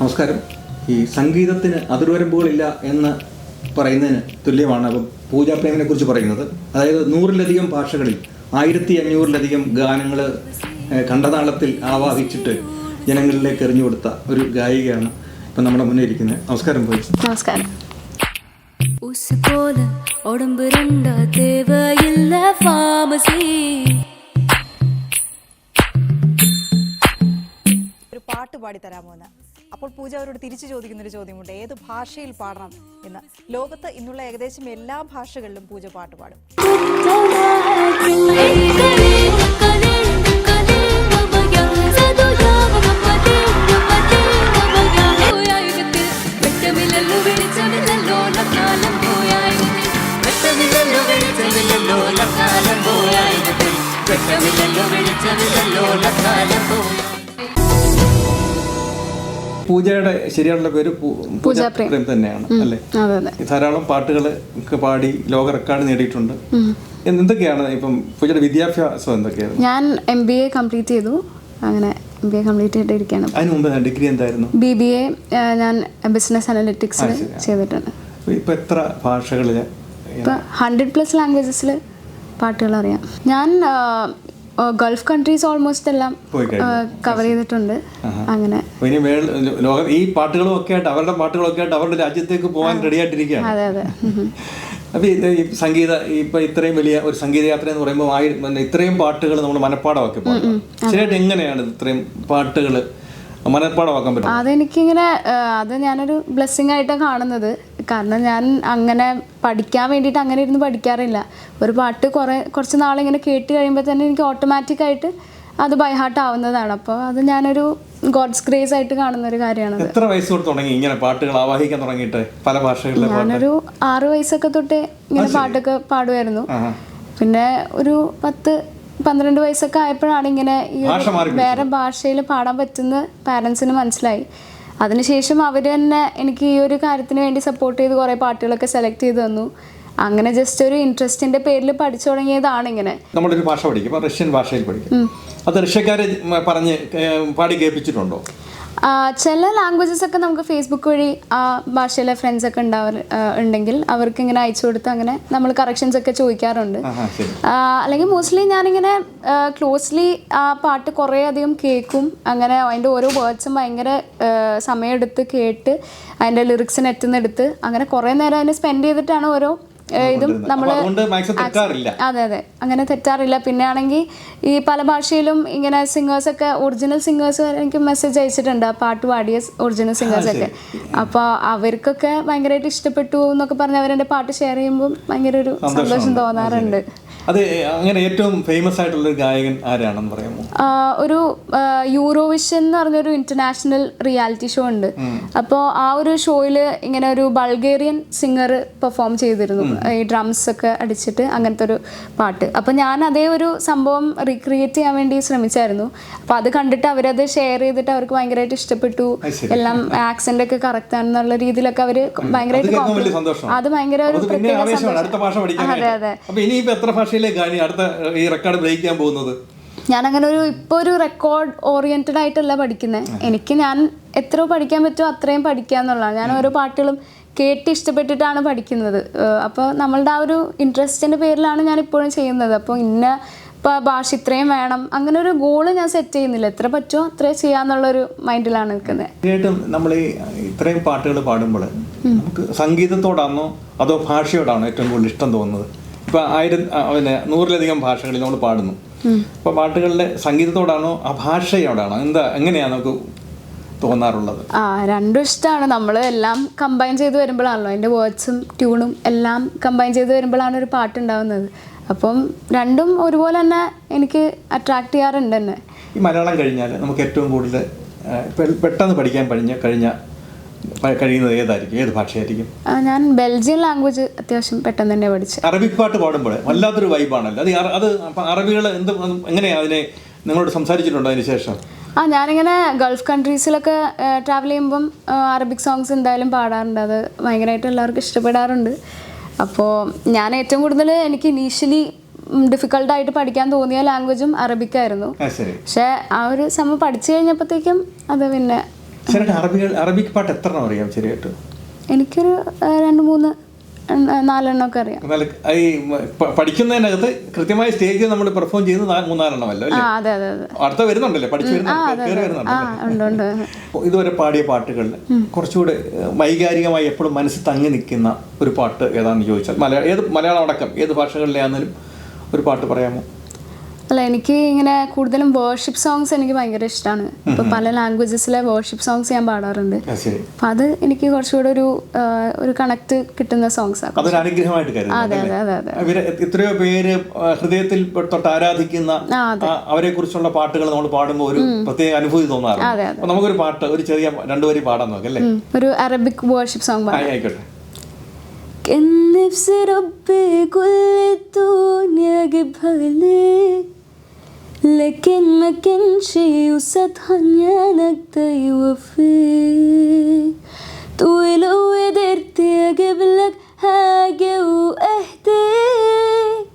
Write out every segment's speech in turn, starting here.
നമസ്കാരം ഈ സംഗീതത്തിന് അതിർവരമ്പുകളില്ല എന്ന് പറയുന്നതിന് തുല്യമാണ് അപ്പം പൂജാപ്രേമിനെ കുറിച്ച് പറയുന്നത് അതായത് നൂറിലധികം ഭാഷകളിൽ ആയിരത്തി അഞ്ഞൂറിലധികം ഗാനങ്ങൾ കണ്ടതാളത്തിൽ ആവാഹിച്ചിട്ട് ജനങ്ങളിലേക്ക് എറിഞ്ഞു കൊടുത്ത ഒരു ഗായികയാണ് ഇപ്പം നമ്മുടെ മുന്നിൽ ഇരിക്കുന്നത് നമസ്കാരം പോയി നമസ്കാരം உசு போல உடம்பு ரெண்டா தேவையில்ல ஃபார்மசி ഒരു പാട്ട് പാടിത്തരാമോ എന്ന് അപ്പോൾ പൂജ അവരോട് തിരിച്ചു ചോദിക്കുന്ന ഒരു ചോദ്യമുണ്ട്. ഏത് ഭാഷയിൽ പാടണം എന്ന്? ലോകത്ത് ഇന്നുള്ള ഏകദേശം എല്ലാ ഭാഷകളിലും പൂജ പാട്ട് പാടും. ശരിയായുള്ള പേര്? പൂജാ പ്രേം. തന്നെയാണ് അല്ലേ? ധാരാളം പാട്ടുകൾ പാടി ലോക റെക്കോർഡ് നേടിയിട്ടുണ്ട്. എന്തൊക്കെയാണ് ഇപ്പം പൂജയുടെ വിദ്യാഭ്യാസം എന്തൊക്കെയാണ്? ഞാൻ എം ബി എ കംപ്ലീറ്റ് ചെയ്തു. അങ്ങനെ എം ബി എ കംപ്ലീറ്റ് ചെയ്തിരിക്കുകയാണ് അതിന് മുമ്പ് ഡിഗ്രി എന്തായിരുന്നു? ബി ബി എ ഞാൻ ബിസിനസ് അനലിറ്റിക്സ് ചെയ്തിട്ടുണ്ട്. ഇപ്പൊ എത്ര ഭാഷകളിൽ ഇപ്പം ഹൺഡ്രഡ് പ്ലസ് ലാംഗ്വേജസിൽ പാട്ടുകൾ അറിയാം. ഞാൻ ഗൾഫ് കൺട്രീസ് ഓൾമോസ്റ്റ് എല്ലാം കവർ ചെയ്തിട്ടുണ്ട്. അങ്ങനെ. ഇനി ലോകം ഈ പാട്ടുകളും ഒക്കെ ആയിട്ട് അവരുടെ പാട്ടുകളൊക്കെ ആയിട്ട് അവരുടെ രാജ്യത്തേക്ക് പോകാൻ റെഡി ആയിട്ടിരിക്കുകയാണ് അതെ അതെ. അപ്പൊ ഇത് ഈ സംഗീത ഇപ്പൊ ഇത്രയും വലിയ ഒരു സംഗീത യാത്ര എന്ന് പറയുമ്പോൾ ആയി- ഇത്രയും പാട്ടുകൾ നമ്മൾ മനഃപ്പാടമാക്കി പാടും ശരിയായിട്ട് എങ്ങനെയാണ് ഇത് ഇത്രയും പാട്ടുകൾ മനഃപ്പാടമാക്കാൻ പറ്റും അതെനിക്കിങ്ങനെ അത് ഞാനൊരു ബ്ലെസ്സിങ് ആയിട്ടാണ് കാണുന്നത്. കാരണം ഞാൻ അങ്ങനെ പഠിക്കാൻ വേണ്ടിയിട്ട് അങ്ങനെ ഇരുന്ന് പഠിക്കാറില്ല. ഒരു പാട്ട് കുറേ കുറച്ച് നാളിങ്ങനെ കേട്ട് കഴിയുമ്പോൾ തന്നെ എനിക്ക് ഓട്ടോമാറ്റിക്കായിട്ട് അത് ബൈ ഹാർട്ട് ആവുന്നതാണ്. അപ്പോൾ അത് ഞാനൊരു ഗോഡ്സ് ഗ്രേസ് ആയിട്ട് കാണുന്ന ഒരു കാര്യമാണ് എത്ര വയസ്സ് തൊട്ട് തുടങ്ങി ഇങ്ങനെ പാട്ടുകൾ ആവാഹിക്കാൻ തുടങ്ങിയിട്ട് പല ഭാഷകളിലെ ഞാനൊരു ആറ് വയസ്സൊക്കെ തൊട്ട് ഇങ്ങനെ പാട്ടൊക്കെ പാടുമായിരുന്നു പിന്നെ ഒരു പത്ത് പന്ത്രണ്ട് വയസ്സൊക്കെ ആയപ്പോഴാണ് ഇങ്ങനെ ഈ വേറെ ഭാഷയിൽ പാടാൻ പറ്റുന്ന പാരൻസിന് മനസ്സിലായി. അതിനുശേഷം അവർ തന്നെ എനിക്ക് ഈ ഒരു കാര്യത്തിന് വേണ്ടി സപ്പോർട്ട് ചെയ്ത് കുറേ പാട്ടുകളൊക്കെ സെലക്ട് ചെയ്ത് തന്നു. അങ്ങനെ ജസ്റ്റ് ഒരു ഇൻട്രസ്റ്റിന്റെ പേരിൽ പഠിച്ചു തുടങ്ങിയതാണ് ഇങ്ങനെ. നമ്മളൊരു ഭാഷ പഠിക്കും. റഷ്യൻ ഭാഷയിൽ പഠിക്കും. അത് റഷ്യക്കാരെ പറഞ്ഞ് പാടി കേൾപ്പിച്ചിട്ടുണ്ടോ? ചില ലാംഗ്വേജസ് ഒക്കെ നമുക്ക് ഫേസ്ബുക്ക് വഴി ആ ഭാഷയിലെ ഫ്രണ്ട്സ് ഒക്കെ ഉണ്ടാവാർ ഉണ്ടെങ്കിൽ അവർക്ക് ഇങ്ങനെ അയച്ചു കൊടുത്ത് അങ്ങനെ നമ്മൾ കറക്ഷൻസ് ഒക്കെ ചോദിക്കാറുണ്ട്. അല്ലെങ്കിൽ മോസ്റ്റ്ലി ഞാനിങ്ങനെ ക്ലോസ്ലി ആ പാട്ട് കുറേ അധികം കേൾക്കും. അങ്ങനെ അതിന്റെ ഓരോ വേർഡ്സും ഭയങ്കര സമയമെടുത്ത് കേട്ട് അതിന്റെ ലിറിക്സിന് എത്തുന്നെടുത്ത് അങ്ങനെ കുറേ നേരം അതിനെ സ്പെൻഡ് ചെയ്തിട്ടാണ് ഓരോ ഇതും നമ്മൾ അതെ അതെ. അങ്ങനെ തെറ്റാറില്ല. പിന്നെ ആണെങ്കിൽ ഈ പല ഭാഷയിലും ഇങ്ങനെ സിംഗേഴ്സ് ഒക്കെ ഒറിജിനൽ സിംഗേഴ്സ് എനിക്ക് മെസ്സേജ് അയച്ചിട്ടുണ്ട്. ആ പാട്ട് പാടിയ ഒറിജിനൽ സിംഗേഴ്സ് ഒക്കെ. അപ്പോൾ അവർക്കൊക്കെ ഭയങ്കരമായിട്ട് ഇഷ്ടപ്പെട്ടു എന്നൊക്കെ പറഞ്ഞ് അവരെന്റെ പാട്ട് ഷെയർ ചെയ്യുമ്പോൾ ഭയങ്കര ഒരു സന്തോഷം തോന്നാറുണ്ട്. അത് അങ്ങനെ ഏറ്റവും ഫേമസ് ആയിട്ടുള്ള ഒരു ഗായകൻ ആരാണെന്ന് പറയാമോ? ഒരു യൂറോവിഷൻ എന്ന് പറഞ്ഞൊരു ഇന്റർനാഷണൽ റിയാലിറ്റി ഷോ ഉണ്ട്. അപ്പോൾ ആ ഒരു ഷോയിൽ ഇങ്ങനെ ഒരു ബൾഗേറിയൻ സിംഗർ പെർഫോം ചെയ്തിരുന്നു. ഈ ഡ്രംസ് ഒക്കെ അടിച്ചിട്ട് അങ്ങനത്തെ ഒരു പാട്ട്. അപ്പോൾ ഞാൻ അതേ ഒരു സംഭവം റീക്രിയേറ്റ് ചെയ്യാൻ വേണ്ടി ശ്രമിച്ചായിരുന്നു. അപ്പോൾ അത് കണ്ടിട്ട് അവരത് ഷെയർ ചെയ്തിട്ട് അവർക്ക് ഭയങ്കരമായിട്ട് ഇഷ്ടപ്പെട്ടു. എല്ലാം ആക്സെന്റ് ഒക്കെ കറക്റ്റ് ആണെന്നുള്ള രീതിയിലൊക്കെ അവർ ഭയങ്കരമായിട്ട് അത് ഭയങ്കര ഒരു പ്രത്യേക. അതെ അതെ. ഭാഷയിലേക്കാണ് ഈ അടുത്ത ഈ റെക്കോർഡ് ബ്രേക്ക് ചെയ്യാൻ പോകുന്നത്? ഞാൻ അങ്ങനെ ഒരു ഇപ്പോൾ ഒരു റെക്കോർഡ് ഓറിയന്റഡ് ആയിട്ടല്ല പഠിക്കുന്നത് എനിക്ക് ഞാൻ എത്ര പഠിക്കാൻ പറ്റുമോ അത്രയും പഠിക്കുക എന്നുള്ളതാണ് ഞാൻ ഓരോ പാട്ടുകളും കേട്ട് ഇഷ്ടപ്പെട്ടിട്ടാണ് പഠിക്കുന്നത്. അപ്പോൾ നമ്മളുടെ ആ ഒരു ഇൻട്രസ്റ്റിന്റെ പേരിലാണ് ഞാൻ ഇപ്പോഴും ചെയ്യുന്നത്. അപ്പോൾ ഇന്ന ഇപ്പോൾ ഭാഷ ഇത്രയും വേണം. അങ്ങനെ ഒരു ഗോൾ ഞാൻ സെറ്റ് ചെയ്യുന്നില്ല. എത്ര പറ്റുമോ അത്രയും ചെയ്യാന്നുള്ളൊരു മൈൻഡിലാണ് നിൽക്കുന്നത് തീർച്ചയായിട്ടും നമ്മൾ ഈ ഇത്രയും പാട്ടുകൾ പാടുമ്പോൾ നമുക്ക് സംഗീതത്തോടാണോ അതോ ഭാഷയോടാണോ ഏറ്റവും കൂടുതൽ ഇഷ്ടം തോന്നുന്നത്? ഇപ്പൊ ആയിരം പിന്നെ നൂറിലധികം ഭാഷകളിൽ നമ്മൾ പാടുന്നു. അപ്പൊ പാട്ടുകളിലെ സംഗീതത്തോടാണോ ആ ഭാഷയോടാണോ? എന്താ എങ്ങനെയാണ് നമുക്ക് തോന്നാറുള്ളത്? ആ രണ്ടും ഇഷ്ടമാണ് നമ്മൾ എല്ലാം കമ്പൈൻ ചെയ്ത് വരുമ്പോഴാണല്ലോ അതിന്റെ വേർഡ്സും ട്യൂണും എല്ലാം കമ്പൈൻ ചെയ്ത് വരുമ്പോഴാണ് ഒരു പാട്ട് ഉണ്ടാവുന്നത്. അപ്പം രണ്ടും ഒരുപോലെ തന്നെ എനിക്ക് അട്രാക്ട് ചെയ്യാറുണ്ട് തന്നെ. ഈ മലയാളം കഴിഞ്ഞാൽ നമുക്ക് ഏറ്റവും കൂടുതൽ പെട്ടെന്ന് പഠിക്കാൻ കഴിഞ്ഞ കഴിഞ്ഞ കഴിയുന്നത് ഏതായിരിക്കും? ഏത് ഭാഷയായിരിക്കും? ഞാൻ ബെൽജിയൻ ലാംഗ്വേജ് അത്യാവശ്യം പെട്ടെന്ന് തന്നെ പഠിച്ചു. അറബിക് പാട്ട് പാടുമ്പോൾ വല്ലാത്തൊരു വൈബാണല്ലോ. അത് അത് അറബികൾ എന്ത് എങ്ങനെയാണ് അതിനെ നിങ്ങളോട് സംസാരിച്ചിട്ടുണ്ടോ അതിന് ശേഷം? ആ ഞാനിങ്ങനെ ഗൾഫ് കൺട്രീസിലൊക്കെ ട്രാവൽ ചെയ്യുമ്പം അറബിക് സോങ്സ് എന്തായാലും പാടാറുണ്ട്. അത് ഭയങ്കരമായിട്ട് എല്ലാവർക്കും ഇഷ്ടപ്പെടാറുണ്ട്. അപ്പോൾ ഞാൻ ഏറ്റവും കൂടുതൽ എനിക്ക് ഇനീഷ്യലി ഡിഫിക്കൽട്ടായിട്ട് പഠിക്കാൻ തോന്നിയ ലാംഗ്വേജും അറബിക്കായിരുന്നു. ആയിരുന്നു പക്ഷേ ആ ഒരു സമയം പഠിച്ചു കഴിഞ്ഞപ്പോഴത്തേക്കും അത് പിന്നെ ശരിയായിട്ട് അറബികൾ അറബിക് പാട്ട് എത്ര എണ്ണം അറിയാം ശരിയായിട്ട് എനിക്കൊരു രണ്ട് മൂന്ന് നാലെണ്ണം ഒക്കെ അറിയാം. ഈ പഠിക്കുന്നതിനകത്ത് കൃത്യമായ സ്റ്റേജിൽ നമ്മൾ പെർഫോം ചെയ്യുന്നത് ആ അല്ലേ? അതെ അടുത്ത വരുന്നുണ്ടല്ലേ പഠിച്ചു വരുന്നുണ്ട് ഇതുവരെ പാടിയ പാട്ടുകളിൽ കുറച്ചുകൂടെ വൈകാരികമായി എപ്പോഴും മനസ്സിൽ തങ്ങി നിൽക്കുന്ന ഒരു പാട്ട് ഏതാണെന്ന് ചോദിച്ചാൽ മലയാളം ഏത് മലയാളം അടക്കം ഏത് ഭാഷകളിലാണെങ്കിലും ഒരു പാട്ട് പറയാമോ? അല്ല എനിക്ക് ഇങ്ങനെ കൂടുതലും വേർഷിപ്പ് സോങ്സ് എനിക്ക് ഭയങ്കര ഇഷ്ടമാണ് ഇപ്പൊ പല ലാംഗ്വേജസിലെ വേർഷിപ്പ് സോങ്സ് ഞാൻ പാടാറുണ്ട് ആ, ശരി അപ്പൊ അത് എനിക്ക് കുറച്ചുകൂടെ ഒരു ആ, ഒരു കണക്ട് കിട്ടുന്ന സോങ്സ് ആണ് അതൊരു അനുഗ്രഹമായിട്ട് കരുതുന്നു അതെ അല്ലേ? അതെ അതെ അതെ ഇവര് എത്രയോ പേര് ആ, ഹൃദയത്തിൽ തൊട്ട് ആരാധിക്കുന്ന ആ, അതെ. അവരെ കുറിച്ചുള്ള പാട്ടുകൾ നമ്മൾ പാടുമ്പോൾ ഒരു പ്രത്യേക അനുഭൂതി അതെ, തോന്നാറുണ്ട് അതെ. അപ്പൊ നമുക്കൊരു പാട്ട് ഒരു ചെറിയ രണ്ടുപേരും പാടാൻ നോക്കാം അല്ലേ ഉം. ഒരു അറബിക് വേർഷിപ്പ് സോങ് ആ, പാടാം ആയിക്കോട്ടെ كان نفسي ربي كل الدنيا اجيبها ليك لكن ما كانش يوسطها انك يوفيك تقول لو قدرت أجيب لك حاجة واهديك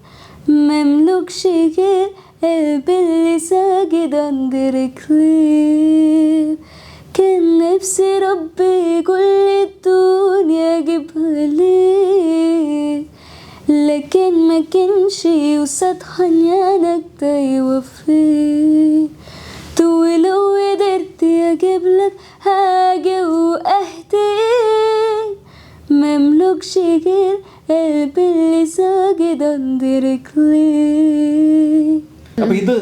مملكش غير قلبي اللي ساجد عند رجليك كان نفسي ربي كل الدنيا اجيبها ليه لكن ما كانش يوسطها انك يوفيك تقول لو قدرت أجيب لك حاجة واهديك مملكش غير قلبي اللي ساجد عند رجليك അപ്പൊ ഇത്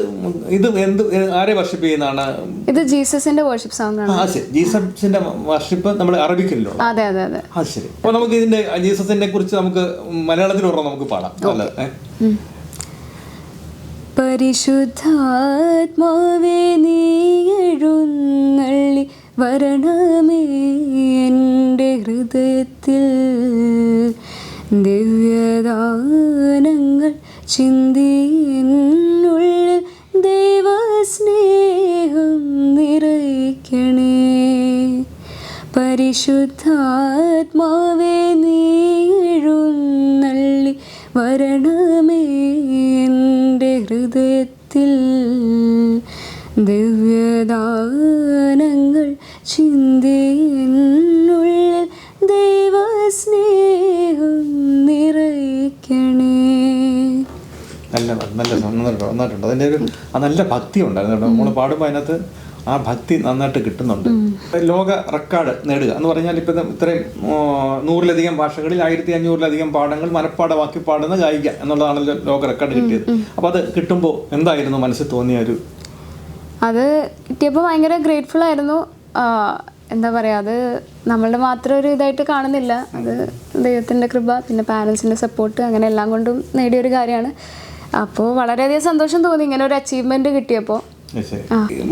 ഇത് എന്ത് ആരെ വർഷിപ്പ് ചെയ്യുന്നതാണ്? ഇത് ജീസസിന്റെ വർഷിപ്പ് സോങ് ആണ്. ആ ശരി. ജീസസിന്റെ വർഷിപ്പ് നമ്മൾ അറബിക്കല്ലോ അതെ അതെ അതെ. ആ ശരി. അപ്പൊ നമുക്ക് ഇതിന്റെ ജീസസിനെ കുറിച്ച് നമുക്ക് മലയാളത്തിൽ ഓർമ്മ നമുക്ക് പാടാം. നല്ലത് പരിശുദ്ധാത്മാവേ നീ എഴുന്നള്ളി വരണമേ എന്റെ ഹൃദയത്തിൽ. ദിവ്യദാനങ്ങൾ ചിന്തി നിറയ്ക്കണേ പരിശുദ്ധാത്മാവേ നീ എഴുന്നള്ളി വരണമേ എന്റെ ഹൃദയത്തിൽ. ദിവ്യദാനങ്ങൾ ചിന്തയെന്നുള്ളിൽ ദൈവസ്നേഹം നിറയ്ക്കണേ. നല്ല നല്ല നന്നായിട്ട് നന്നായിട്ടുണ്ട് അതിന്റെ ഒരു ആ നല്ല ഭക്തി ഉണ്ടായിരുന്നു കേട്ടോ. നമ്മൾ പാടുമ്പോൾ അതിനകത്ത് ആ ഭക്തി നന്നായിട്ട് കിട്ടുന്നുണ്ട്. ലോക റെക്കോർഡ് നേടുക എന്ന് പറഞ്ഞാൽ ഇപ്പം ഇത്രയും നൂറിലധികം ഭാഷകളിൽ ആയിരത്തി അഞ്ഞൂറിലധികം പാഠങ്ങൾ മനഃപ്പാടമാക്കി പാടുന്ന ഗായിക എന്നുള്ളതാണല്ലോ ലോക റെക്കോർഡ് കിട്ടിയത്. അപ്പോൾ അത് കിട്ടുമ്പോൾ എന്തായിരുന്നു മനസ്സിൽ തോന്നിയ ഒരു അത് കിട്ടിയപ്പോൾ ഭയങ്കര ഗ്രേറ്റ്ഫുൾ ആയിരുന്നു. എന്താ പറയുക അത് നമ്മളുടെ മാത്രം ഒരു ഇതായിട്ട് കാണുന്നില്ല. അത് ദൈവത്തിന്റെ കൃപ പിന്നെ പാരൻസിന്റെ സപ്പോർട്ട് അങ്ങനെ എല്ലാം കൊണ്ടും നേടിയൊരു കാര്യമാണ്. അപ്പോൾ വളരെയധികം സന്തോഷം തോന്നി. ഇങ്ങനെ ഒരു അച്ചീവ്മെന്റ് കിട്ടിയപ്പോൾ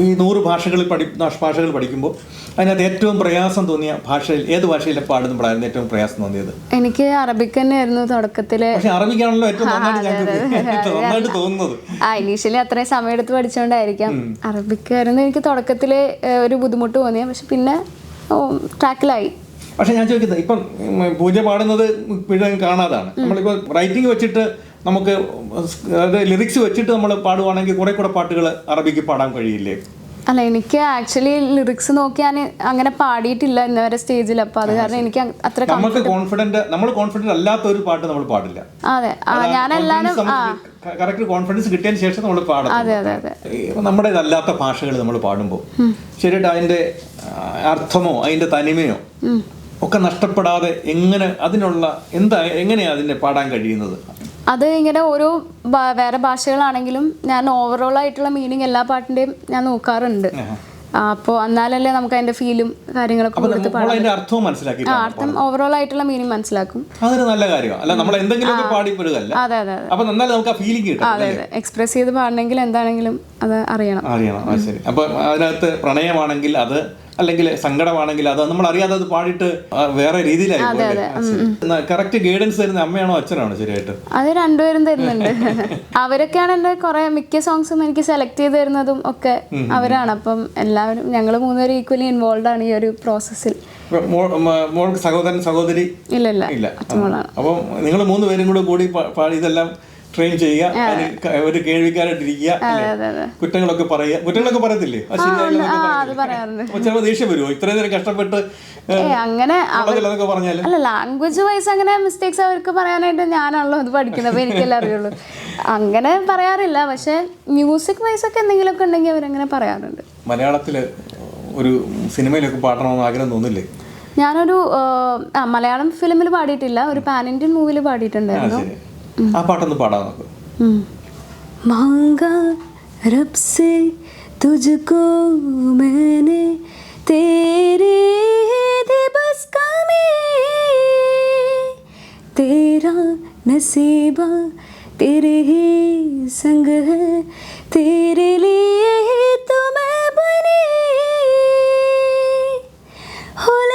ഈ നൂറ് ഭാഷകളിൽ പഠി ഭാഷകൾ പഠിക്കുമ്പോൾ അതിനകത്ത് ഏറ്റവും പ്രയാസം തോന്നിയ ഭാഷയിൽ ഏത് ഭാഷയിൽ പാടുമ്പോഴായിരുന്നു ഏറ്റവും പ്രയാസം തോന്നിയത്? എനിക്ക് അറബിക്ക് തന്നെയായിരുന്നു തുടക്കത്തിൽ പക്ഷെ അറബിക്കാണല്ലോ ഏറ്റവും നന്നായിട്ട് തോന്നുന്നത്. ആ ഇനീഷ്യലി അത്രയും സമയമെടുത്ത് പഠിച്ചുകൊണ്ടായിരിക്കാം അറബിക്ക് ആയിരുന്നു എനിക്ക് തുടക്കത്തിൽ ഒരു ബുദ്ധിമുട്ട് തോന്നിയ. പക്ഷെ പിന്നെ ട്രാക്കിലായി. പക്ഷെ ഞാൻ ചോദിക്കുന്നത് ഇപ്പം പൂജ പാടുന്നത് പിഴ കാണാതാണ്. നമ്മളിപ്പോൾ റൈറ്റിംഗ് വെച്ചിട്ട് നമുക്ക് അത് ലിറിക്സ് വെച്ചിട്ട് നമ്മൾ പാടുവാണെങ്കിൽ കുറെ കൂടെ പാട്ടുകൾ അറബിക്ക് പാടാൻ കഴിയില്ലേ? അല്ല എനിക്ക് ആക്ച്വലി ലിറിക്സ് നോക്കി ഞാൻ അങ്ങനെ പാടിയിട്ടില്ല ഇന്നവരെ സ്റ്റേജിൽ അപ്പൊ അത് കാരണം എനിക്ക് അത്ര നമുക്ക് കോൺഫിഡന്റ് നമ്മൾ കോൺഫിഡന്റ് അല്ലാത്ത ഒരു പാട്ട് നമ്മൾ പാടില്ല. അതെ. ഞാൻ കറക്റ്റ് കോൺഫിഡൻസ് കിട്ടിയതിന് ശേഷം നമ്മൾ പാടും അതെ അതെ അതെ. നമ്മുടെ അല്ലാത്ത ഭാഷകൾ നമ്മൾ പാടുമ്പോൾ ശരിയായിട്ട് അതിന്റെ അർത്ഥമോ അതിന്റെ തനിമയോ ഒക്കെ നഷ്ടപ്പെടാതെ എങ്ങനെ അതിനുള്ള എന്താ എങ്ങനെയാ അതിന്റെ പാടാൻ കഴിയുന്നത്? അത് ഇങ്ങനെ ഓരോ വേറെ ഭാഷകളാണെങ്കിലും ഞാൻ ഓവറോൾ ആയിട്ടുള്ള മീനിങ് എല്ലാ പാട്ടിന്റെയും ഞാൻ നോക്കാറുണ്ട്. അപ്പോ എന്നാലല്ലേ നമുക്ക് അതിന്റെ ഫീലും കാര്യങ്ങളൊക്കെ കൊടുത്ത് അർത്ഥവും മനസ്സിലാക്കി ആ അർത്ഥം ഓവറോൾ ആയിട്ടുള്ള മീനിങ് മനസ്സിലാക്കും. അതൊരു നല്ല കാര്യമാണ് അല്ല നമ്മൾ എന്തെങ്കിലും പാടിപ്പെടുകയല്ല അതെ അതെ അതെ. അപ്പോൾ എന്നാലും നമുക്ക് ആ ഫീലിംഗ് കിട്ടും അതെ അതെ. എക്സ്പ്രസ് ചെയ്ത് പാടണമെങ്കിൽ എന്താണെങ്കിലും അത് അറിയണം. അറിയണം. ആ ശരി. അപ്പൊ അതിനകത്ത് പ്രണയമാണെങ്കിൽ അത് അല്ലെങ്കിൽ സങ്കടമാണെങ്കിൽ അത് നമ്മൾ അറിയാതെ അത് പാടിയിട്ട് ആ വേറെ രീതിയിലായി കറക്റ്റ് ഗൈഡൻസ് തരുന്ന അമ്മയാണോ അച്ഛനാണോ ശരിയായിട്ട്? അത് രണ്ടുപേരും തരുന്നുണ്ട്. അവരൊക്കെയാണ് എന്റെ കുറെ മിക്ക സോങ്സും എനിക്ക് സെലക്ട് ചെയ്ത് തരുന്നതും ഒക്കെ അവരാണ്. അപ്പം എല്ലാവരും ഞങ്ങൾ മൂന്നുപേരും ഈക്വലി ഇൻവോൾവ് ആണ് ഈ ഒരു പ്രോസസ്സിൽ മോൾക്ക് സഹോദരൻ സഹോദരി ഇല്ല ഇല്ല. ഇല്ല. അപ്പം നിങ്ങൾ മൂന്ന് പേരും കൂടെ കൂടി പാടി ഇതെല്ലാം ട്രെയിൻ ചെയ്യുക ഒരു കേൾവിക്കാരായിട്ടിരിക്കുക കുറ്റങ്ങളൊക്കെ പറയുക. കുറ്റങ്ങളൊക്കെ പറയത്തില്ലേ? ചിലപ്പോൾ ദേഷ്യം വരുമോ ഇത്രയും നേരം കഷ്ടപ്പെട്ട് അങ്ങനെ അല്ല ലാംഗ്വേജ് വൈസ് അങ്ങനെ മിസ്റ്റേക്സ് അവർക്ക് പറയാനായിട്ട് ഞാനാണല്ലോ ഇത് പഠിക്കുന്നത്. അപ്പോൾ എനിക്കല്ലേ അറിയുള്ളൂ. അങ്ങനെ പറയാറില്ല. പക്ഷെ മ്യൂസിക് വൈസ് ഒക്കെ എന്തെങ്കിലുമൊക്കെ ഉണ്ടെങ്കിൽ അവരങ്ങനെ പറയാറുണ്ട്. മലയാളത്തിൽ ഒരു സിനിമയിലൊക്കെ പാടണമെന്ന് ആഗ്രഹം തോന്നില്ലേ? ഞാനൊരു മലയാളം ഫിലിമിൽ പാടിയിട്ടില്ല. ഒരു പാൻ ഇന്ത്യൻ മൂവിയിൽ പാടിയിട്ടുണ്ടായിരുന്നു. ആ പാട്ടൊന്ന് പാടാൻ നോക്കും ഉം. मांगा रब से तुझको मैंने तेरे दिबस का में तेरा नसीबा तेरे ही संग है तेरे लिए ही तो मैं बनी होले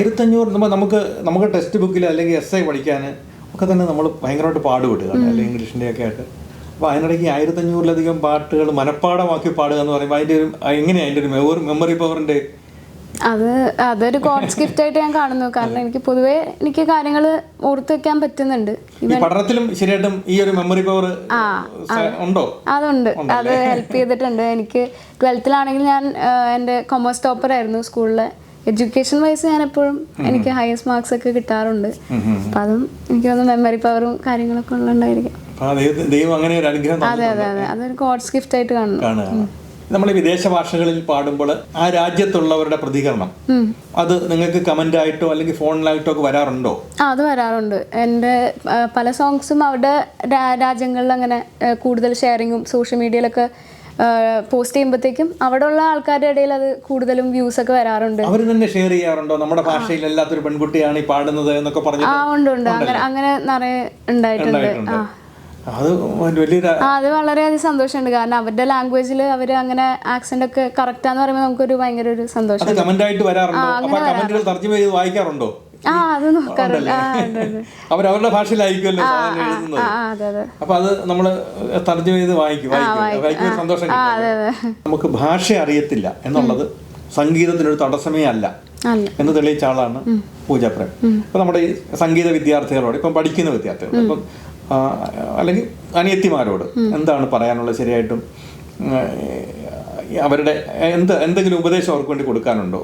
ആയിരത്തഞ്ഞൂറ് നമ്മൾ നമുക്ക് നമുക്ക് ടെക്സ്റ്റ് ബുക്കിൽ അല്ലെങ്കിൽ എസ് ഐ പഠിക്കാൻ ഒക്കെ തന്നെ നമ്മൾ ഭയങ്കരമായിട്ട് പാടുപെടുക അല്ലെങ്കിൽ ഇംഗ്ലീഷിന്റെ ഒക്കെ ആയിട്ട്. അപ്പോൾ അതിനിടയ്ക്ക് ആയിരത്തഞ്ഞൂറിലധികം പാട്ടുകൾ മനഃപ്പാടമാക്കി പാടുക എന്ന് പറയുമ്പോൾ അതിന്റെ ഒരു എങ്ങനെയാണ് അതിന്റെ ഒരു മെമ്മറി മെമ്മറി പവറിന്റെ അത് അതൊരു ഗോഡ്സ് ഗിഫ്റ്റ് ആയിട്ട് ഞാൻ കാണുന്നു. കാരണം എനിക്ക് പൊതുവേ എനിക്ക് കാര്യങ്ങൾ ഓർത്ത് വെക്കാൻ പറ്റുന്നുണ്ട്. പഠനത്തിലും ശരിയായിട്ടും ഈ ഒരു മെമ്മറി പവർ ഉണ്ടോ? അതുണ്ട്. അത് ഹെൽപ്പ് ചെയ്തിട്ടുണ്ട്. എനിക്ക് ട്വൽത്തിലാണെങ്കിൽ ഞാൻ എന്റെ കൊമേഴ്സ് ടോപ്പർ ആയിരുന്നു സ്കൂളിലെ എഡ്യൂക്കേഷൻ വൈസ് ഞാൻ എപ്പോഴും എനിക്ക് ഹയസ്റ്റ് മാർക്സ് ഒക്കെ കിട്ടാറുണ്ട്. അപ്പം അതും എനിക്ക് തോന്നുന്നു മെമ്മറി പവറും കാര്യങ്ങളൊക്കെ ഉള്ളതുകൊണ്ടായിരിക്കും. ദൈവം അങ്ങനെ ഒരു അനുഗ്രഹം അതെ അതെ അതെ. അതൊരു ഗോഡ്സ് ഗിഫ്റ്റ് ആയിട്ട് കാണുന്നു. നമ്മൾ വിദേശ ഭാഷകളിൽ പാടുമ്പോൾ ആ രാജ്യത്തുള്ളവരുടെ പ്രതികരണം അത് നിങ്ങൾക്ക് കമന്റ് ആയിട്ടോ അല്ലെങ്കിൽ ഫോണിലായിട്ടോ ഒക്കെ വരാറുണ്ടോ? ആ അത് വരാറുണ്ട്. എന്റെ പല സോങ്സും അവിടെ രാജ്യങ്ങളിൽ അങ്ങനെ കൂടുതൽ ഷെയറിങ്ങും സോഷ്യൽ മീഡിയയിലൊക്കെ പോസ്റ്റ് ചെയ്യുമ്പോഴത്തേക്കും അവിടെ ഉള്ള ആൾക്കാരുടെ ഇടയിൽ അത് കൂടുതലും വ്യൂസ് ഒക്കെ വരാറുണ്ട്. അവർ തന്നെ ഷെയർ ചെയ്യാറുണ്ടോ? നമ്മുടെ ഭാഷയിൽ അല്ലാത്തൊരു പെൺകുട്ടിയാണ് ഈ പാടുന്നത് എന്നൊക്കെ പറഞ്ഞു ആ ഉണ്ട് ഉണ്ട്. അങ്ങനെ അങ്ങനെ നിറയെ ഉണ്ടായിട്ടുണ്ട്. ആ. അത് വലിയൊരു അത് വളരെയധികം സന്തോഷമുണ്ട്. കാരണം അവരുടെ ലാംഗ്വേജിൽ അവർ അങ്ങനെ ആക്സെന്റ് ഒക്കെ കറക്റ്റാന്ന് പറയുമ്പോൾ നമുക്കൊരു ഭയങ്കര ഒരു സന്തോഷം കമന്റ് ആയിട്ട് വരാറുണ്ടോ? കമന്റുകൾ തർജമ ചെയ്ത് വായിക്കാറുണ്ടോ? അവരുടെ ഭാഷയിലായിരിക്കുമല്ലോ എഴുതുന്നത്. അപ്പൊ അത് നമ്മൾ തർജമ ചെയ്ത് വായിക്കും വായിക്കും. വായിക്കുന്ന സന്തോഷം. നമുക്ക് ഭാഷ അറിയത്തില്ല എന്നുള്ളത് സംഗീതത്തിനൊരു തടസ്സമേ അല്ല എന്ന് തെളിയിച്ച ആളാണ് പൂജാപ്രേം. ഇപ്പൊ നമ്മുടെ ഈ സംഗീത വിദ്യാർത്ഥികളോട് ഇപ്പം പഠിക്കുന്ന വിദ്യാർത്ഥികൾ ഇപ്പം അല്ലെങ്കിൽ അനിയത്തിമാരോട് എന്താണ് പറയാനുള്ളത് ശരിയായിട്ടും? അവരുടെ എന്ത് എന്തെങ്കിലും ഉപദേശം അവർക്ക് വേണ്ടി കൊടുക്കാനുണ്ടോ?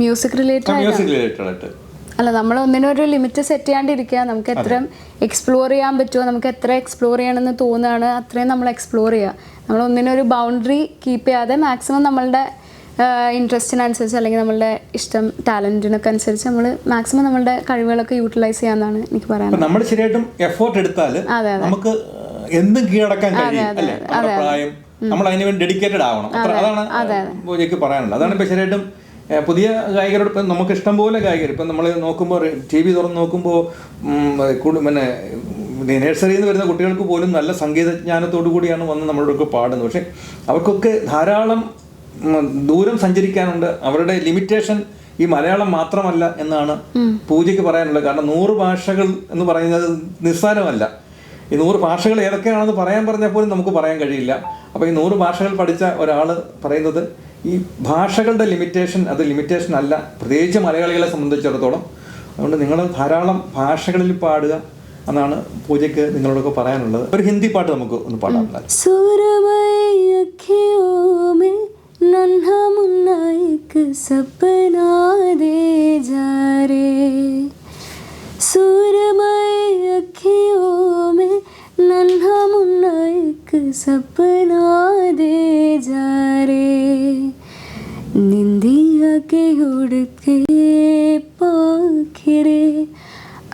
മ്യൂസിക് റിലേറ്റഡ് മ്യൂസിക് റിലേറ്റഡ് ആയിട്ട്. അല്ല നമ്മൾ ഒന്നിനൊരു ഒരു ലിമിറ്റ് സെറ്റ് ചെയ്യാണ്ടിരിക്കുക. നമുക്ക് എത്ര എക്സ്പ്ലോർ ചെയ്യാൻ പറ്റുമോ നമുക്ക് എത്ര എക്സ്പ്ലോർ ചെയ്യണമെന്ന് തോന്നുകയാണ് അത്രയും നമ്മൾ എക്സ്പ്ലോർ ചെയ്യുക നമ്മൾ ഒന്നിനൊരു ബൗണ്ടറി കീപ്പ് ചെയ്യാതെ മാക്സിമം നമ്മളുടെ ഇൻട്രസ്റ്റിനനുസരിച്ച് അല്ലെങ്കിൽ നമ്മളുടെ ഇഷ്ടം ടാലന്റിനൊക്കെ അനുസരിച്ച് നമ്മൾ മാക്സിമം നമ്മളുടെ കഴിവുകളൊക്കെ യൂട്ടിലൈസ് ചെയ്യാന്നാണ് എനിക്ക് പറയാൻ പറയാനുള്ളത് നമ്മൾ ശരിയായിട്ടും എഫേർട്ട് എടുത്താൽ അതെ, നമുക്ക് എന്തും കീഴടക്കാൻ കഴിയും പ്രായം നമ്മൾ അതിന് വേണ്ടി ഡെഡിക്കേറ്റഡ് ആവണം. അതാണ് പറയാനുള്ളത്. അതാണ് ഇപ്പൊ ശരിയായിട്ടും പുതിയ ഗായകരോട് ഇപ്പം നമുക്ക് ഇഷ്ടം പോലെ ഗായകർ. ഇപ്പം നമ്മൾ നോക്കുമ്പോൾ ടി വി തുറന്ന് നോക്കുമ്പോൾ പിന്നെ നേഴ്സറിയിൽ നിന്ന് വരുന്ന കുട്ടികൾക്ക് പോലും നല്ല സംഗീതജ്ഞാനത്തോടു കൂടിയാണ് വന്ന് നമ്മളോടൊക്കെ പാടുന്നത്. പക്ഷേ അവർക്കൊക്കെ ധാരാളം ദൂരം സഞ്ചരിക്കാനുണ്ട്. അവരുടെ ലിമിറ്റേഷൻ ഈ മലയാളം മാത്രമല്ല എന്നാണ് പൂജയ്ക്ക് പറയാനുള്ളത്. കാരണം നൂറ് ഭാഷകൾ എന്ന് പറയുന്നത് നിസ്സാരമല്ല. ഈ നൂറ് ഭാഷകൾ ഏതൊക്കെയാണെന്ന് പറയാൻ പറഞ്ഞാൽ പോലും നമുക്ക് പറയാൻ കഴിയില്ല. അപ്പോൾ ഈ നൂറ് ഭാഷകൾ പഠിച്ച ഒരാൾ പറയുന്നത് ഈ ഭാഷകളുടെ ലിമിറ്റേഷൻ അത് ലിമിറ്റേഷൻ അല്ല പ്രത്യേകിച്ച് മലയാളികളെ സംബന്ധിച്ചിടത്തോളം അതുകൊണ്ട് നിങ്ങൾ ധാരാളം ഭാഷകളിൽ പാടുക എന്നാണ് പൂജയ്ക്ക് നിങ്ങളോടൊക്കെ പറയാനുള്ളത് ഒരു ഹിന്ദി പാട്ട് നമുക്ക് ഒന്ന് പാടാം എന്നാൽ. सुरमई अखियों में नन्हा मुन्ना एक सपना दे जा रे सुरमई अखियों में नन्हा मुन्ना एक सपना दे जा रे। निंदिया के उड़ के पाखिरे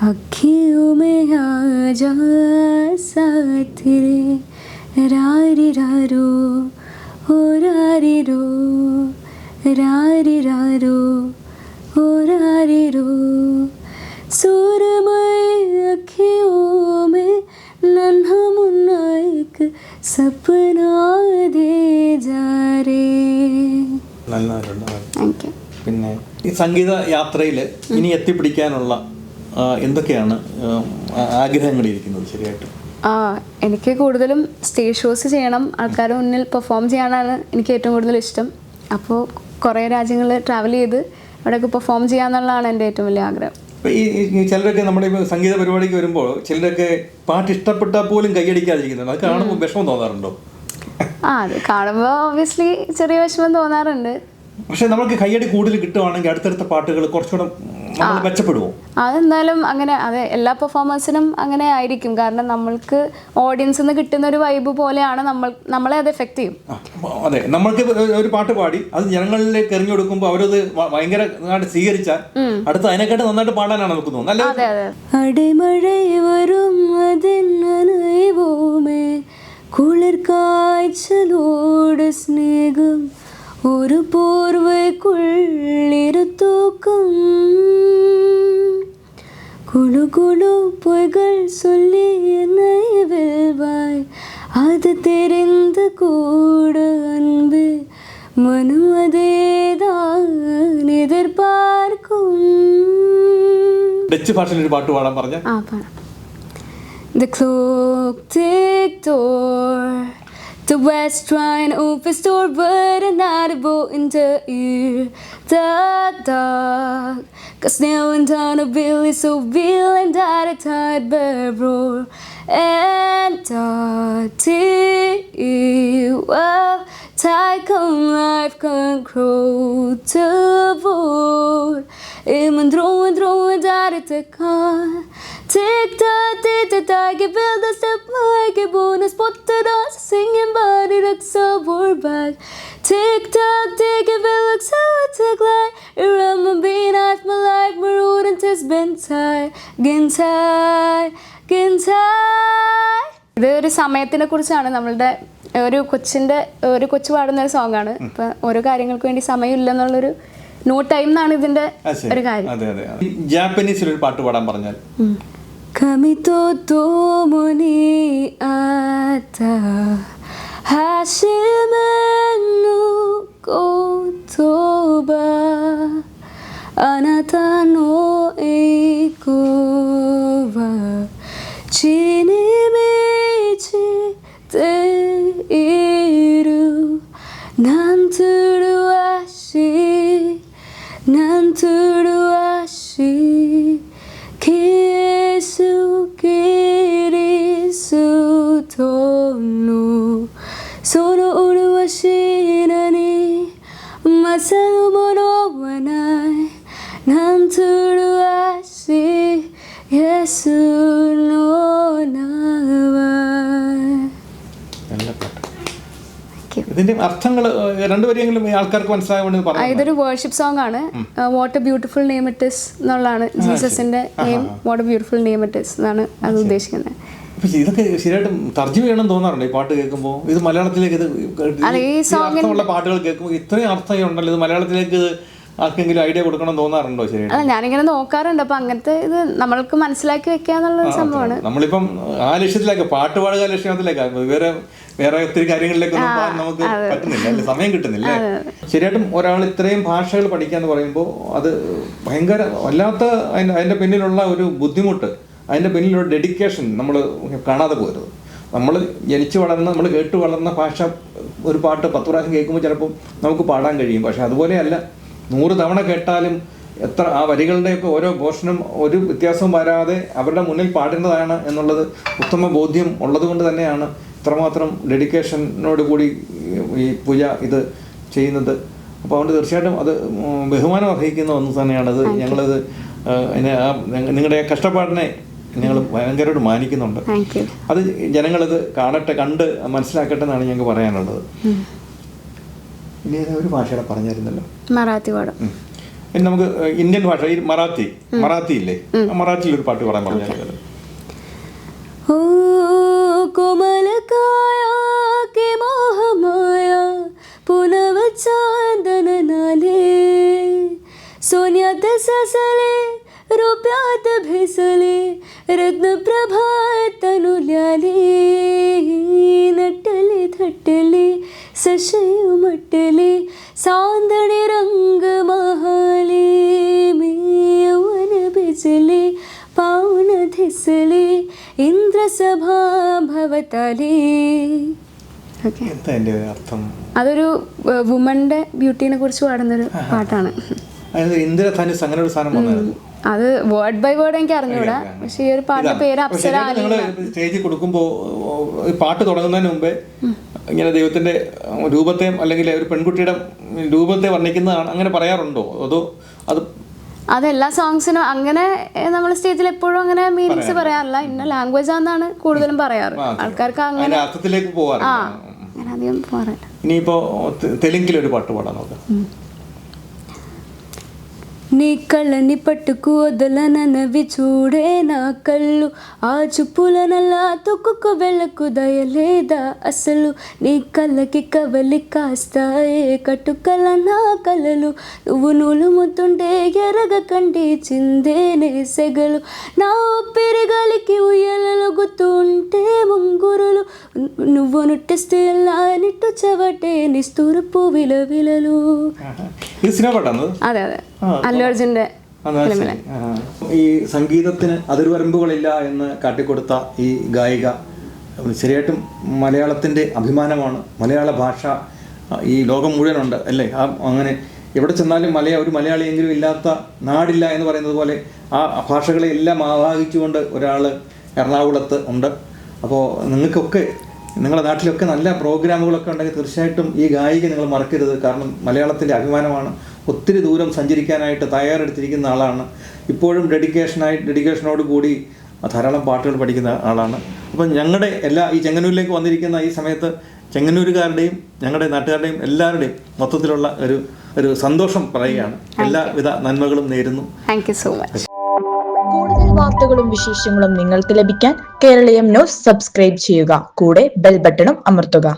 अखियों में आ जा साथ रे। रारी रारो, ओ रारी रो, रारी रारो, ओ रारी रो। सुरमय अखियों में പിന്നെ ഈ സംഗീത യാത്രയിൽ ഇനി എത്തിപ്പിടിക്കാനുള്ള എന്തൊക്കെയാണ് ആഗ്രഹങ്ങൾ ഇരിക്കുന്നത്? ശരിയായിട്ട്. ആ എനിക്ക് കൂടുതലും സ്റ്റേജ് ഷോസ് ചെയ്യണം. ആൾക്കാരുടെ മുന്നിൽ പെർഫോം ചെയ്യാനാണ് എനിക്ക് ഏറ്റവും കൂടുതൽ ഇഷ്ടം. അപ്പോൾ കുറേ രാജ്യങ്ങളിൽ ട്രാവൽ ചെയ്ത് അവിടെയൊക്കെ പെർഫോം ചെയ്യാന്നുള്ളതാണ് എന്റെ ഏറ്റവും വലിയ ആഗ്രഹം. ഇപ്പൊ ഈ ഈ ചിലരൊക്കെ നമ്മുടെ ഇപ്പോൾ സംഗീത പരിപാടിക്ക് വരുമ്പോൾ ചിലരൊക്കെ പാട്ട് ഇഷ്ടപ്പെട്ടാൽ പോലും കൈയടിക്കാതിരിക്കുന്നുണ്ട് അത് കാണുമ്പോൾ വിഷമം തോന്നാറുണ്ടോ? ആ അത് കാണുമ്പോൾ ഓബിയസ്ലി ചെറിയ വിഷമം തോന്നാറുണ്ട്. പക്ഷെ നമുക്ക് കൈയടി കൂടുതൽ കിട്ടുവാണെങ്കിൽ അടുത്തടുത്ത പാട്ടുകൾ കുറച്ചുകൂടെ നമ്മൾ മെച്ചപ്പെടുമോ അതെന്തായാലും അങ്ങനെ അതെ എല്ലാ പെർഫോമൻസിനും അങ്ങനെ ആയിരിക്കും. കാരണം നമ്മൾക്ക് ഓഡിയൻസിൽ നിന്ന് കിട്ടുന്ന ഒരു വൈബ് പോലെയാണ് നമ്മൾ നമ്മളെ അത് എഫക്റ്റ് ചെയ്യും. അതെ നമ്മൾക്ക് ഒരു- പാട്ട് പാടി അത് ജനങ്ങളിലേക്ക് എറിഞ്ഞു കൊടുക്കുമ്പോൾ അവരത് ഭയങ്കര സ്വീകരിച്ചാൽ അടുത്ത അതിനെക്കാട്ട് നന്നായിട്ട് പാടാനാണ് നമുക്ക് തോന്നുന്നത്. കുളിർ അതെ അതെ. அடைமழை வரும் அதன் நனைவோமே குளிர் காய்ச்சலோடு சிநேகம் ஒரு போர்வைக்குள் இரு தூக்கம் குழு குழு பொய்கள் சொல்லி என்னை வெல்வாய் அது தெரிந்து கூட அன்பு மனம் அதேதான் எதிர்பார்க்கும் ഡച്ച് ഭാഷയിൽ ഒരു പാട്ട് പാടാൻ പറഞ്ഞ ആ പാടാം The clock ticked o'er The west trying open store But another boat the ear The dark Cause now and down a bill is so real And that a tide bear roar And you well Tide come life can crow to vote Iman dråen, dråen där ute kan Tick-tack, tick-tack, jag build a step like a bonus but the singen bara i röks so poor back. Tick tock, tick, if it looks so, it's a glide. You're Around my bean, I've my life, my road and it's been tight Get tight, get tight ഇത് ഒരു സമയത്തിനെ കുറിച്ചാണ് നമ്മളുടെ ഒരു കൊച്ചിന്റെ ഒരു കൊച്ചു പാടുന്ന ഒരു സോങ് ആണ് ഇപ്പൊ ഓരോ കാര്യങ്ങൾക്ക് വേണ്ടി സമയമില്ല എന്നുള്ളൊരു നോ ടൈം എന്നാണ് ഇതിന്റെ ഒരു കാര്യം ജാപ്പനീസിൽ ഒരു പാട്ട് പാടാൻ പറഞ്ഞാൽ 神と共にあった。初めの言葉。あなたの栄光は地に ഇതിന്റെ അർത്ഥങ്ങൾ രണ്ടുപേരെങ്കിലും ആൾക്കാർക്ക് പറഞ്ഞു ഇതൊരു വേർഷിപ്പ് സോങ് ആണ്. What a beautiful name it is എന്നുള്ളതാണ് ജീസസിന്റെ name what a beautiful name it is എന്നാണ് അത് ഉദ്ദേശിക്കുന്നത്. ഇതൊക്കെ ശരിയായിട്ട് തർജമ ചെയ്യണം തോന്നാറുണ്ട് ഈ പാട്ട് കേൾക്കുമ്പോൾ ഇത് മലയാളത്തിലേക്ക് ഇത് അർത്ഥമുള്ള പാട്ടുകൾ കേൾക്കുമ്പോൾ ഇത്രയും അർത്ഥം ഉണ്ടല്ലോ ഇത് മലയാളത്തിലേക്ക് ആർക്കെങ്കിലും ഐഡിയ കൊടുക്കണം തോന്നാറുണ്ടോ ശരിയായിട്ട് അല്ല ഞാനിങ്ങനെ നോക്കാറുണ്ട്. അപ്പൊ അങ്ങനത്തെ ഇത് നമ്മൾക്ക് മനസ്സിലാക്കി വെക്കാന്നുള്ള സംഭവമാണ്. നമ്മളിപ്പം ആ ലക്ഷ്യത്തിലേക്ക് പാട്ട് പാടുക ലക്ഷ്യത്തിലേക്ക്. വേറെ വേറെ ഒത്തിരി കാര്യങ്ങളിലേക്കൊന്നും പോകാൻ നമുക്ക് പറ്റുന്നില്ല അല്ലെ? സമയം കിട്ടുന്നില്ല ശരിയായിട്ടും ഒരാൾ ഇത്രയും ഭാഷകൾ പഠിക്കുക എന്ന് പറയുമ്പോൾ അത് ഭയങ്കര വല്ലാത്ത അതിന്റെ അതിന്റെ പിന്നിലുള്ള ഒരു ബുദ്ധിമുട്ട് അതിന്റെ പിന്നിലുള്ള ഡെഡിക്കേഷൻ നമ്മൾ കാണാതെ പോരുത്. നമ്മൾ ജനിച്ചു വളർന്ന നമ്മൾ കേട്ട് വളർന്ന ഭാഷ ഒരു പാട്ട് പത്ത് പ്രാവശ്യം കേൾക്കുമ്പോൾ ചിലപ്പോൾ നമുക്ക് പാടാൻ കഴിയും. പക്ഷെ അതുപോലെയല്ല നൂറ് തവണ കേട്ടാലും എത്ര ആ വരികളുടെയൊക്കെ ഓരോ പോർഷനും ഒരു വ്യത്യാസവും വരാതെ അവരുടെ മുന്നിൽ പാടേണ്ടതാണ് എന്നുള്ളത് ഉത്തമ ബോധ്യം ഉള്ളതുകൊണ്ട് തന്നെയാണ് ഇത്രമാത്രം ഡെഡിക്കേഷനോട് കൂടി ഈ പൂജ ഇത് ചെയ്യുന്നത്. അപ്പോൾ അതുകൊണ്ട് തീർച്ചയായിട്ടും അത് ബഹുമാനം അർഹിക്കുന്ന ഒന്ന് തന്നെയാണത് ഞങ്ങളത് അതിനെ ആ നിങ്ങളുടെ കഷ്ടപ്പാടിനെ ഞങ്ങൾ ഭയങ്കരമായിട്ട് മാനിക്കുന്നുണ്ട്. അത് ജനങ്ങളത് കാണട്ടെ കണ്ട് മനസ്സിലാക്കട്ടെ എന്നാണ് ഞങ്ങൾക്ക് പറയാനുള്ളത്. ഇനി ഒരു ഭാഷയുടെ പറഞ്ഞായിരുന്നല്ലോ? മറാത്തി പാടും. നമുക്ക് ഇന്ത്യൻ ഭാഷ ഈ മറാത്തി മറാത്തി ഇല്ലേ മറാത്തിയിൽ ഒരു പാട്ട് പാടാൻ പറഞ്ഞാൽ അർത്ഥം? അതൊരു വുമന്റെ ബ്യൂട്ടിനെ കുറിച്ച് പാടുന്നൊരു പാട്ടാണ്. ഇന്ദിരധനുസ് അങ്ങനെ ഒരു സാധനം വന്നായിരുന്നു. അത് വേർഡ് ബൈ വേർഡ് എനിക്ക് അറിഞ്ഞൂടാ. പക്ഷെ ഈ ഒരു പാട്ടിന്റെ പേര് അപ്സര സ്റ്റേജിൽ കൊടുക്കുമ്പോൾ പാട്ട് തുടങ്ങുന്നതിന് മുമ്പേ ഇങ്ങനെ ദൈവത്തിന്റെ രൂപത്തെ അല്ലെങ്കിൽ ഒരു പെൺകുട്ടിയുടെ രൂപത്തെ വർണിക്കുന്നതാണ് അങ്ങനെ പറയാറുണ്ടോ? അതോ അത് അതെല്ലാ സോങ്സിനും അങ്ങനെ നമ്മൾ സ്റ്റേജിൽ എപ്പോഴും അങ്ങനെ മീനിങ്സ് പറയാറില്ല. ഇന്ന ലാംഗ്വേജ് ആണെന്നാണ് കൂടുതലും പറയാറ്. ആൾക്കാർക്ക് അങ്ങനെ അർത്ഥത്തിലേക്ക് പോവാറില്ല അങ്ങനെ അധികം പറയാറില്ല ഇനിയിപ്പോ തെലുങ്കിൽ തെലുങ്കിലൊരു പാട്ട് പാടാൻ നോക്കാം. నీ కళ్ళని పట్టుకు వదలనవి చూడే నా కళ్ళు. ఆ చూపుల నల్లా తొక్కుకు వెళ్ళకు దయలేదా అసలు? నీ కళ్ళకి కవలి కాస్తాయే కట్టుకల నా కలలు? నువ్వు నూలుముతుంటే ఎరగ కండి చిందేనే సెగలు. నా పెరగాలికి ఉయ్యలొగుతుంటే ముంగురులు. నువ్వు నుట్టిస్తే నిట్టు చెవటే నిస్తూరుపు విలవిలలు. అదే అదే. അല്ലു അർജുന്റെ ഈ സംഗീതത്തിന് അതിർവരമ്പുകളില്ല എന്ന് കാട്ടിക്കൊടുത്ത ഈ ഗായിക ശരിയായിട്ടും മലയാളത്തിന്റെ അഭിമാനമാണ്. മലയാള ഭാഷ ഈ ലോകം മുഴുവനുണ്ട് അല്ലേ? ആ അങ്ങനെ എവിടെ ചെന്നാലും മലയ ഒരു മലയാളിയെങ്കിലും ഇല്ലാത്ത നാടില്ല എന്ന് പറയുന്നത് പോലെ ആ ഭാഷകളെ എല്ലാം ആവാഹിച്ചുകൊണ്ട് ഒരാൾ എറണാകുളത്ത് ഉണ്ട്. അപ്പോൾ നിങ്ങൾക്കൊക്കെ നിങ്ങളുടെ നാട്ടിലൊക്കെ നല്ല പ്രോഗ്രാമുകളൊക്കെ ഉണ്ടെങ്കിൽ തീർച്ചയായിട്ടും ഈ ഗായിക നിങ്ങൾ മറക്കരുത്. കാരണം മലയാളത്തിന്റെ അഭിമാനമാണ്. ഒത്തിരി ദൂരം സഞ്ചരിക്കാനായിട്ട് തയ്യാറെടുത്തിരിക്കുന്ന ആളാണ്. ഇപ്പോഴും ഡെഡിക്കേഷനായി ഡെഡിക്കേഷനോട് കൂടി ധാരാളം പാട്ടുകൾ പഠിക്കുന്ന ആളാണ്. അപ്പം ഞങ്ങളുടെ എല്ലാ ഈ ചെങ്ങന്നൂരിലേക്ക് വന്നിരിക്കുന്ന ഈ സമയത്ത് ചെങ്ങന്നൂരുകാരുടെയും ഞങ്ങളുടെ നാട്ടുകാരുടെയും എല്ലാവരുടെയും മൊത്തത്തിലുള്ള ഒരു ഒരു സന്തോഷം പറയുകയാണ്. എല്ലാവിധ നന്മകളും നേരുന്നു. താങ്ക് യു സോ മച്ച് കൂടുതൽ വാർത്തകളും വിശേഷങ്ങളും നിങ്ങൾക്ക് ലഭിക്കാൻ കേരളീയം ന്യൂസ് സബ്സ്ക്രൈബ് ചെയ്യുക. കൂടെ ബെൽ ബട്ടണും അമർത്തുക.